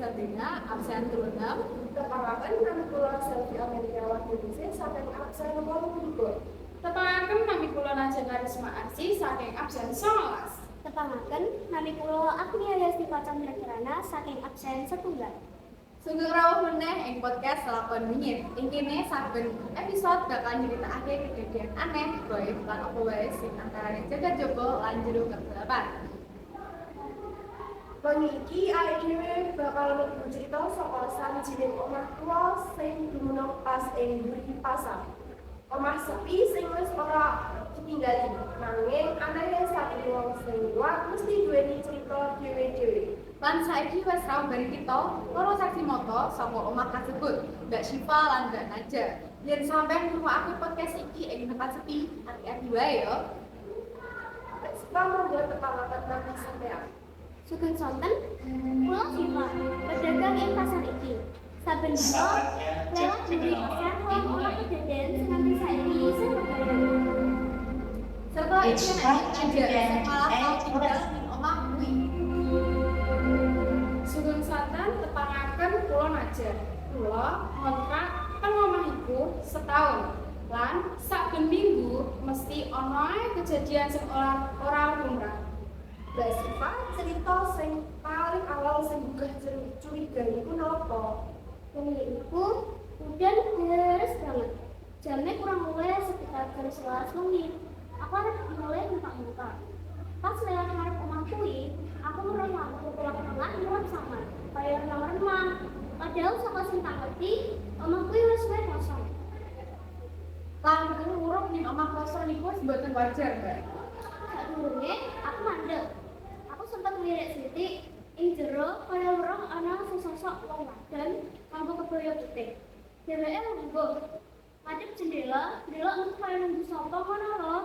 Sabrina, absen 26. Kepalakan kami kula Selvi Amelia Wahyudise saking absen nomor 3. Tepangaken nami kula Najwa Karisma Arsi saking absen 19. Tepangaken nami kula Agnia Yasti Pacandra Kirana saking absen setunggal. Sugeng rawuh meneh ing podcast lakon Minyit. Ing kene saben episode bakal nyeritakake kejadian aneh, gaib lan apa wae sing antarane jaga jogo lan jero kegelapan. Wengi iki awake dhewe bakal mlebu cerita saka sawijining omah tuwa sing dumunung pas ing mburi pasar. Omah sepi sing wis ora ditinggali, nanging anahe saben wong sing kuat mesti duweni cerita dhewe-dhewe. Lan saiki wis bareng kita loro saksi moto saka omah kasebut, Mbak Syifa lan Mbak Naja. Yen sampean ngrungokake podcast iki ing tempat sepi, hati-hati wae yo. Buat kepalakan nanti sampean. Sugeng sonten, kula Siva, pedagang ing pasar iki. Saben dina lewat mburi pasar wong ora kejadian sing nganti saiki sing. Serta iki nek Naja sing malah tau tinggal ning omah kuwi. Sugeng Selatan tepangaken kula Najwa. Kula ngontrak teng omah iku setahun. Lan saben minggu mesti ana kejadian sing ora ora lumrah. Mbak Siva cerita sing paling awal sing cer- curiga iku napa? Wengi iku udan deres banget. Jamnya kurang luwih sekitar jam 11 wengi. Aku arep mulai muka-muka. Pas lewat ngarep omah kuwi, aku ngerem lampu pulang tengah ngerem sama. Kayak remang-remang. Padahal saka sing tak ngerti, omah kuwi wis wae kosong. Lan ngurup ning omah kosong niku wis mboten wajar, Mbak. Sadurunge aku mandek. Aku sempat ngelirik sithik ing jero kaya weruh ana sesosok wong wadon nganggo kebaya putih. Dheweke lungguh. Madhep jendela, ndelok metu kaya nunggu sapa ngono lho.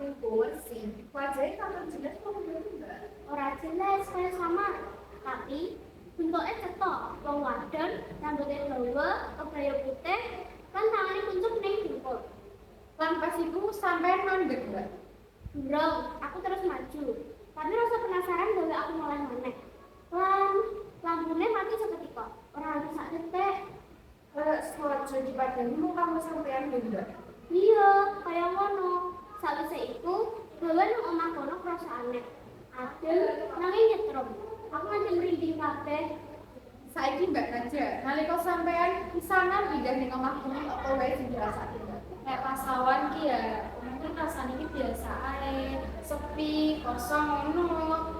Lingkungan sih, wajahnya kakak jelas kok mbak. Ora jelas kaya samar. Tapi bentuknya cetok, wong wadon, rambutnya dawa, kebaya putih, kan tangannya kuncup ning dengkul. Lan pas iku sampean mandek, Mbak. Durung, aku terus maju. Tapi rasa penasaran gawe aku mulai maneh. Lan lampunya mati seketika. Ora ada sak detik. Kayak sengaja dipadani muka mas sampean ya mbak. Iya, kaya ngono. Sawise iku, gawe nang omah kono krasa aneh. Adem, nanging nyetrum. Aku nganti merinding kabeh. Saiki Mbak Naja, nalika sampean pisanan pindah ning omah kuwi apa wae sing dirasake, Mbak? Nek pas awan ki ya, mungkin rasanya ki biasa ae, sepi, kosong ngono.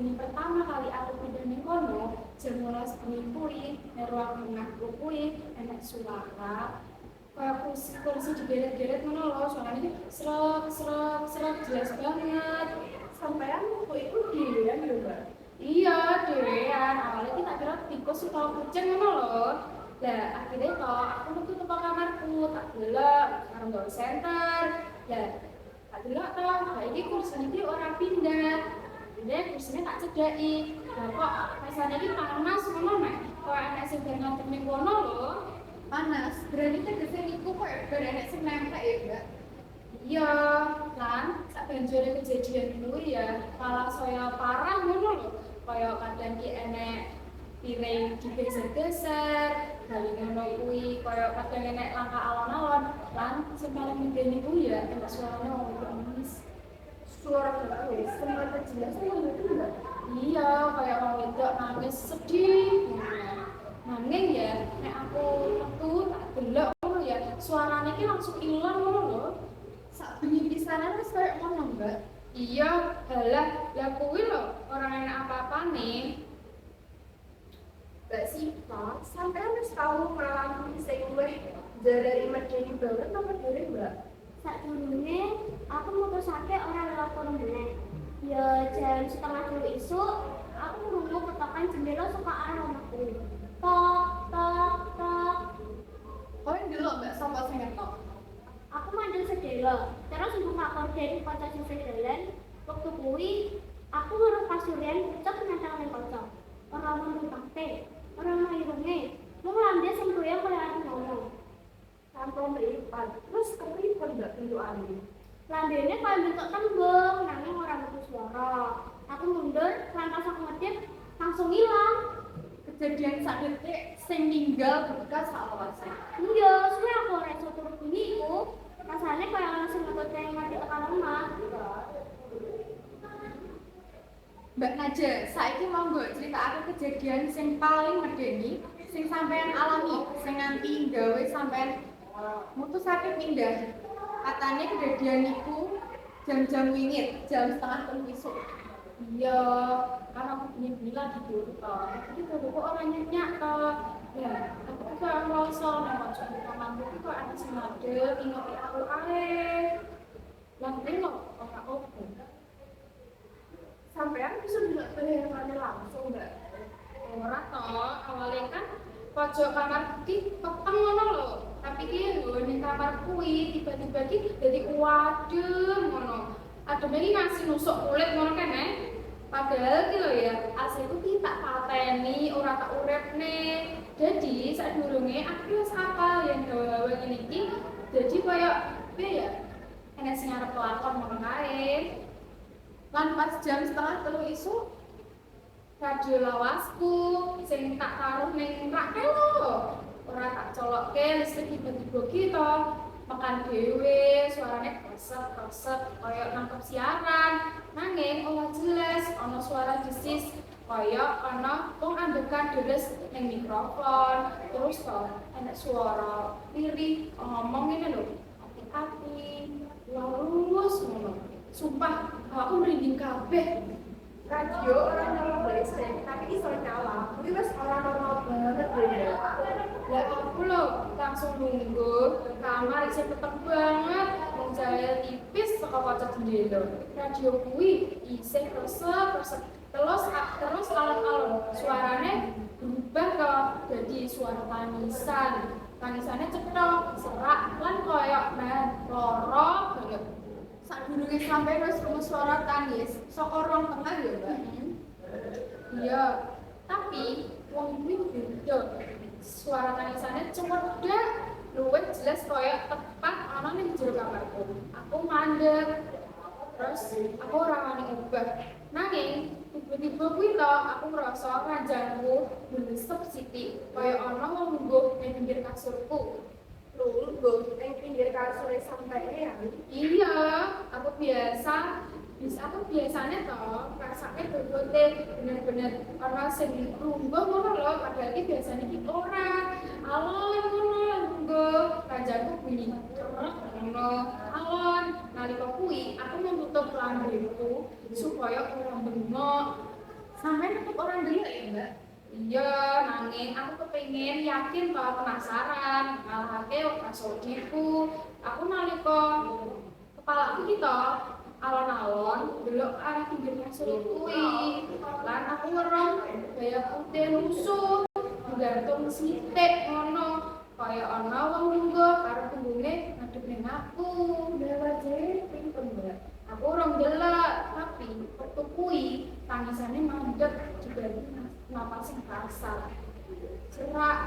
Bengi pertama kali aku pindah ning kono, 12 bengi nek ruang tengahku kuwi enek suara kayak kursi kursi digeret-geret ngono loh, suaranya ki srek srek srek jelas banget. Sampean kok itu dirian ya mbak. Iya, dewean. Awalnya kita kira tikus utawa kucing ngono loh. Lah, akhirnya kok aku metu teko kamarku, tak delok karo nggawe center. Lah, tak to, lah iki kursi iki ora pindah. Pindah kursinya tak cedaki. Lah kok rasanya iki panas ngono nek. Kok enek sing ben ngadep ning kono lho. Panas, berarti tegese niku kok bar enek sing nempel ya, Mbak. Iya, kan sak banjure kejadian kuwi ya malah saya parah ngono lho. Kaya kadang ki enek piring digeser-geser, bali ngono kuwi kaya kadang enek langkah alon-alon. Lan sing paling medeni kuwi ya enek suarane wong. Suara mbak wes, sempat jelas itu mbak. Iya, kaya wong wedok nangis sedih. Nanging ya nek aku metu tak delok ngono ya suarane ki langsung ilang ngono lho. Sak bengi pisanan wis koyo ngono, Mbak. Iya, halah, lah kuwi lho, orang enak apa-apane. Mbak Siva, sampean wis tau ngalami sing luwih dari medeni banget apa dari mbak? Sadurunge aku mutusake ora lewat kono meneh. Ya jam setengah telu isuk, aku nunggu ketokan jendela saka arah omahku. Tok tok tok. Kowe ndelok Mbak sapa sing ngetok? Aku mandul sedela, terus buka korden kaca sing sedalan. Waktu kuwi aku weruh pasurian pucuk nempel ning kaca. Ora ono rupate, ora ono irunge. Mung lambe sing goyang kaya ngomong. Tanpa meripan, terus keripan mbak bentukannya. Lambene kaya bentuk tembung, nanging ora metu suara. Aku mundur, lantas aku ngedip, langsung hilang. kejadian sak detik sing ninggal bekas sak. Iya, suwe aku ora iso turu bengi iku. Rasane kaya ana sing ngetut kayak ngerti tekan omah. Mbak Naja, saiki monggo critakake kejadian sing paling medeni sing sampean alami, sing nganti gawe sampean mutusake pindah. Katanya kejadian iku jam-jam wingit, jam setengah telu isuk. Iya, karena aku lagi dulu toh. Tapi kalau kok orang nyenyak toh. Ya, aku kayak ngerasa nih macam di kamarku tuh kok ada ngadel, ingat aku ae. Yang ini loh, orang aku. Sampean bisa bilang bayarannya langsung nggak? Ora toh, awalnya kan pojok kamar ki peteng ngono lho. Tapi ki lho ning kamar kuwi tiba-tiba ki dadi wadem ngono. Adem iki ngasih nusuk kulit ngono kan eh. Padahal ki ya, AC ku ki tak pateni, ora tak urepne. Jadi saat durunge aku wis hafal yang gawe-gawe ngene iki. Jadi koyo piye ya? Enek sing arep lakon ngono kae. Lan pas jam setengah telu isuk, radio lawasku sing tak taruh ning rak ora tak colokke listrik tiba-tiba gitu. Makan dhewe suarane kresek kresek. Kaya nangkep siaran. Nanging ora jelas. Ana suara desis. Kaya ana wong ambekan deres ning mikrofon. Terus to enak suara lirih ngomong ngene lho. Hati-hati. Lurus ngono. Sumpah aku merinding kabeh. Radio orang nyala listrik, tapi iso nyala. Kuwi wis ora normal banget ya. Ya aku loh langsung nunggu ke kamar isi peteng banget. Wong tipis teko kaca jendela. Radio kuwi isih kresek kresek terus terus alon-alon suaranya berubah kok jadi suara tangisan. Tangisannya cetok serak lan koyok nah loro banget. Sak durunge sampean wis krungu suara tangis saka ruang tengah ya, Mbak. Iya, tapi wong kuwi beda. Suara tangisannya cemedek, luwih jelas koyo tepat ana ning jero kamarku. Aku mandek. Terus aku ora wani ubah. Nanging tiba-tiba kuwi to aku ngrasa ranjangku mendesep sithik koyo ana wong lungguh ning pinggir kasurku. Lungguh ning pinggir kasur sampai ya. Iya, aku biasa bisa aku biasanya toh rasanya berbote bener-bener karena sing lungguh ngono lho padahal iki biasanya iki ora. Alon ngono lungguh. Rajaku bunyi ngono. Alon nalika kuwi aku menutup lambungku supaya ora bengok. Sampean tetep orang dulu ya, Mbak. Iya, nanging aku kepengen yakin kalau penasaran. Ngalahake kasodiku. Aku nalika kepala aku gitu alon-alon delok arah pinggir kasur kuwi. Lan aku ngerong gaya putih lusuh gantung sitik ngono. Kaya ana wong lungguh karo punggungnya ngadep ning aku. Dewa jadi pinter mbak. Aku orang delok, tapi waktu kuwi tangisannya mandek juga napas yang kasar. Cerak,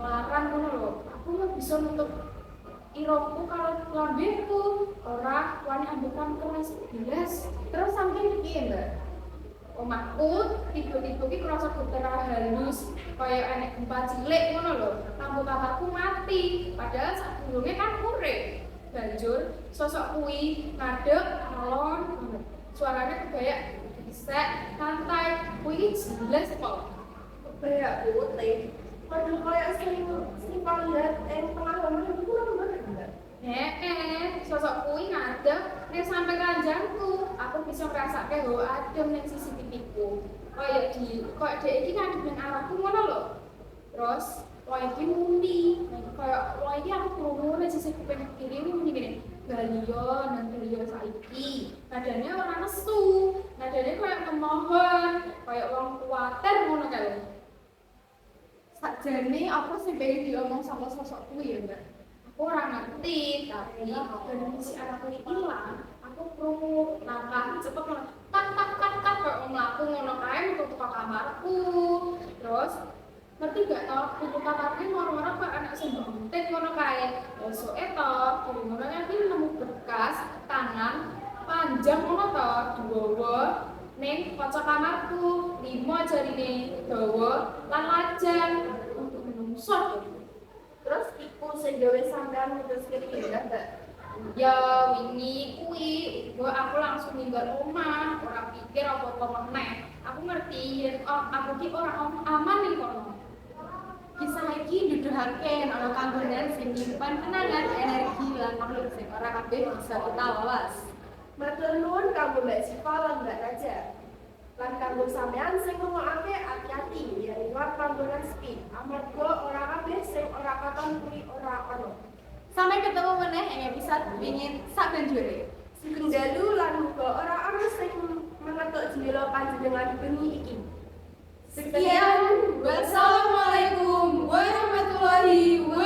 larang ngono lho. Aku nggak bisa nutup irungku kalau lambungku. Ora wani ambekan keras bilas. Terus sampean piye, Mbak? Omahku tiba-tiba ki kerasa getar halus kayak enek gempa cilik ngono lho. Lampu kamarku mati, padahal durunge kan urip. Banjur sosok kuwi ngadeg alon. Suaranya kebayak bisek, santai, kuwi jelas kok. Kayak putih. Waduh kayak sering simpel lihat tengah lemah itu kurang. Heeh, sosok kuwi ngadeg nek sampe ranjangku. Aku bisa ngrasake ho adem ning CCTV-ku. Kayak di kayak dhek iki ngadeg ning arahku ngono lho. Terus Wah iki muni, kayak wah iki aku krungu nek sisi kuping kiri muni gini. Galion dan galion saiki. Nadanya orang nesu, nadanya kayak memohon, kayak orang kuatir ngono kae. Sakjane apa sing pengen diomong sama sosok kuwi ya, Mbak? Ora ngerti tapi si anak ini hilang aku krungu langkah cepet ngono tak tak tak tak ngono metu teko kamarku. Terus ngerti gak tau pintu kamarku ngono-ngono kok anak sing bentek ngono kae. Esoke to dari ngono kan nemu bekas tangan panjang ngono to diwowo ning kaca kamarku. Limo jarine dawa lan lajang untuk menungso Terus iku sing gawe sampean mutuske pindah, Mbak. ya wingi kuwi gua aku langsung ninggal omah ora pikir apa-apa meneh aku ngerti yen oh, aku ki ora om- aman ning kono Kisah iki nuduhake ana kanggonan sing nyimpan kenangan, energi lan makhluk sing ora kabeh bisa kita wawas. Matur nuwun kanggo Mbak Siva lan Mbak Raja. Lan kanggo sampean sing ngrungokake hati-hati ya liwat panggonan sepi. Amarga ora kabeh katon kuwi ora ono. Sampai ketemu meneh ing episode pingin sak banjure. Sugeng dalu lan muga ora ana sing mengetuk jendela panjenengan bengi iki. Sekian, wassalamualaikum warahmatullahi wabarakatuh.